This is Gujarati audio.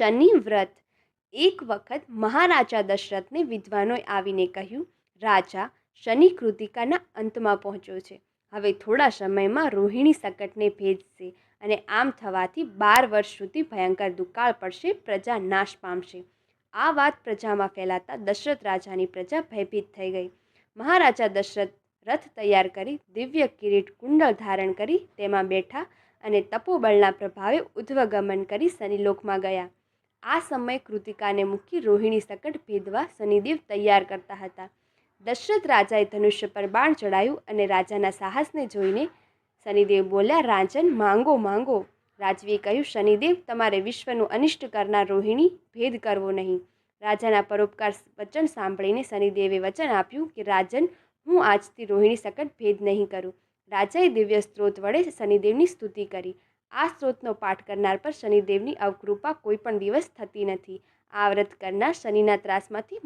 શનિ વ્રત. એક વખત મહારાજા દશરથને વિદ્વાનોએ આવીને કહ્યું, રાજા, શનિ કૃતિકાના અંતમાં પહોંચ્યો છે. હવે થોડા સમયમાં રોહિણી સંકટને ભેજશે અને આમ થવાથી બાર વર્ષ સુધી ભયંકર દુકાળ પડશે, પ્રજા નાશ પામશે. આ વાત પ્રજામાં ફેલાતા દશરથ રાજાની પ્રજા ભયભીત થઈ ગઈ. મહારાજા દશરથ રથ તૈયાર કરી દિવ્ય કિરીટ કુંડળ ધારણ કરી તેમાં બેઠા અને તપોબળના પ્રભાવે ઉધ્વગમન કરી શનિલોકમાં ગયા. આ સમયે કૃતિકાને મૂકી રોહિણી સકટ ભેદવા શનિદેવ તૈયાર કરતા હતા. દશરથ રાજાએ ધનુષ્ય પર બાણ ચડાયું અને રાજાના સાહસને જોઈને શનિદેવ બોલ્યા, રાજન, માંગો માંગો. રાજવીએ કહ્યું, શનિદેવ, તમારે વિશ્વનું અનિષ્ટ કરનાર રોહિણી ભેદ કરવો નહીં. રાજાના પરોપકાર વચન સાંભળીને શનિદેવે વચન આપ્યું કે, રાજન, હું આજથી રોહિણી સકટ ભેદ નહીં કરું. રાજાએ દિવ્ય સ્ત્રોત વડે શનિદેવની સ્તુતિ કરી. આ સ્ત્રોતનો પાઠ કરનાર પર શનિદેવની અવકૃપા કોઈ પણ દિવસ થતી નથી. આ વ્રત કરનાર શનિના ત્રાસમાંથી